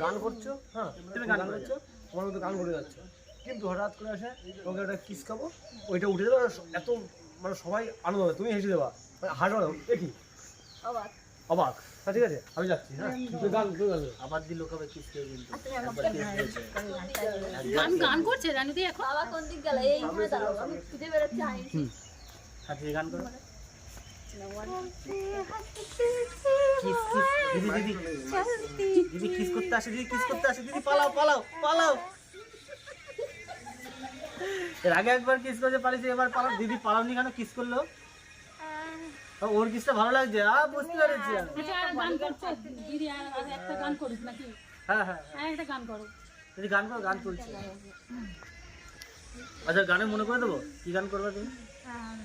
গান করছ হ্যাঁ তুমি গান তোমার গান করে কিন্তু হঠাৎ করে আসে তোমাকে একটা কিস খাব ওইটা উঠে দেবে এত মানে সবাই আনন্দ হবে তুমি হেসে দেবা মানে দেখি অবাক অবাক। হ্যাঁ ঠিক আছে আমি যাচ্ছি হ্যাঁ। তুই গান তুই গান। আবার দিল কবে কিস করে কিন্তু। দিয়ে গান গান করছে। রানুদি এখন? বাবা কোন দিক গেল? এই ঘুরে দাঁড়াও আমি খুঁজে বেরোচ্ছি আইন হাসি গান করো। কিস কিস দিদি কিস করতে আসে দিদি কিস করতে আসে। দিদি পালাও পালাও পালাও। এর আগে একবার কিস করতে পারিস এবার পালাও। দিদি পালাওনি কেন? কিস করল? ওর কিসটা ভালো লাগছে? আ বুঝতে পেরেছি গান করছ দিদি আর একটা গান করিস নাকি? হ্যাঁ হ্যাঁ। একটা গান করো। যদি গান করো গান চলছে। আচ্ছা গানে মনে করে দেবো? কি গান করবে তুমি?